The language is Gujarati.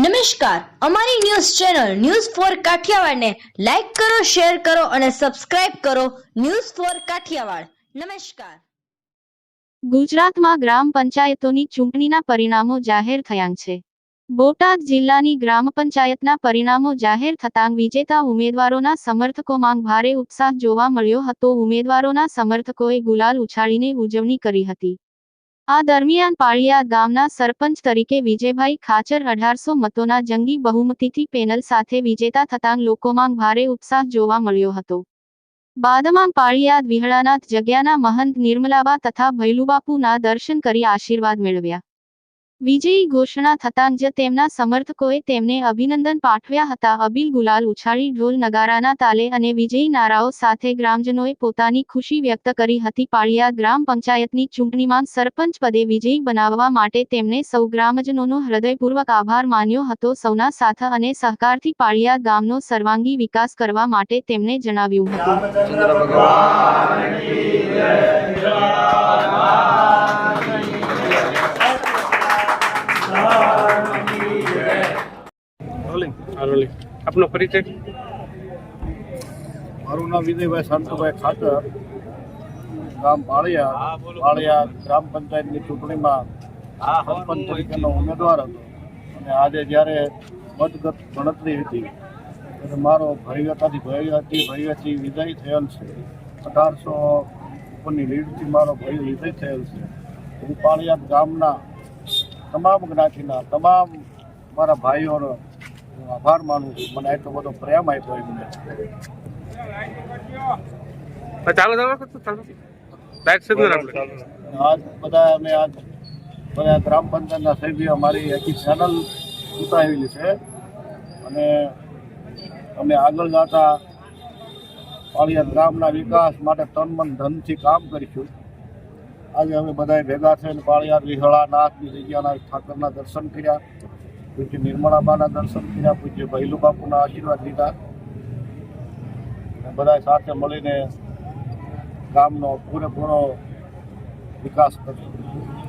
નમસ્કાર. અમારી ન્યૂઝ ચેનલ ન્યૂઝ ફોર કાઠિયાવાડને લાઈક કરો, શેર કરો અને સબસ્ક્રાઇબ કરો ન્યૂઝ ફોર કાઠિયાવાડ. નમસ્કાર. ગુજરાતમાં ગ્રામ પંચાયતોની ચૂંટણીના પરિણામો જાહેર થયા છે. બોટાદ જિલ્લાની ગ્રામ પંચાયતના પરિણામો જાહેર થતાં વિજેતા ઉમેદવારોના સમર્થકોમાં ભારે ઉત્સાહ જોવા મળ્યો હતો. ઉમેદવારોના સમર્થકોએ ગુલાલ ઉછાળીને ઉજવણી કરી હતી. આ દરમિયાન પાળિયાદ ગામના સરપંચ તરીકે વિજયભાઈ ખાચર અઢારસો મતોના જંગી બહુમતીથી પેનલ સાથે વિજેતા થતાં લોકોમાં ભારે ઉત્સાહ જોવા મળ્યો હતો. બાદમાં પાળિયાદ વિહળાનાથ જગ્યાના મહંત નિર્મલાબા તથા ભૈલુબાપુના દર્શન કરી આશીર્વાદ મેળવ્યા. વિજયી ઘોષણા થતાં જ તેમના સમર્થકોએ તેમને અભિનંદન પાઠવ્યા હતા. અબીલ ગુલાલ ઉછાળી ઢોલ નગારાના તાલે અને વિજયી નારાઓ સાથે ગ્રામજનોએ પોતાની ખુશી વ્યક્ત કરી હતી. પાળિયાદ ગ્રામ પંચાયતની ચૂંટણીમાં સરપંચ પદે વિજયી બનાવવા માટે તેમણે સૌ ગ્રામજનોનો હૃદયપૂર્વક આભાર માન્યો હતો. સૌના સાથ અને સહકારથી પાળિયાદ ગામનો સર્વાંગી વિકાસ કરવા માટે તેમણે જણાવ્યું હતું. રોલિંગ રોલિંગ આપનો પરિચય? મારું નામ વિજયભાઈ શાંતુભાઈ ખાતર ગામ પાળિયા પાળિયા ગ્રામ પંચાયતની ચૂંટણીમાં સરપંચ તરીકેનો ઉમેદવાર હતો. અને આજે જ્યારે મતગત ગણતરી હતી ત્યારે મારો ભવ્યતાથી ભવ્યથી ભવ્યથી વિજય થયેલ છે. અઢારસો ઉપરની લીડથી મારો ભય વિજય થયેલ છે. હું પાળિયા ગામના તમામ જ્ઞાતિના તમામ મારા ભાઈઓનો હું આભાર માનું છું. મને એટલો બધો પ્રેમ આપ્યો એમને. ચાલો ચાલો આજ બધા અમે આજ બધા ગ્રામ પંચાયતના સભ્યો અમારી આખી ચેનલ ઉતારેલી છે. અને અમે આગળ જતા પાળિયા ગામના વિકાસ માટે તન મન ધનથી કામ કરીશું. આજે અમે બધા ભેગા થઈને પાળિયાદ વિહળા નાથની જગ્યાના ઠાકરના દર્શન કર્યા. પૂજ્ય નિર્મળાબાના દર્શન કર્યા પૂજ્ય ભૈલુ બાપુના આશીર્વાદ લીધા. બધા સાથે મળીને ગામનો પૂરેપૂરો વિકાસ કરશું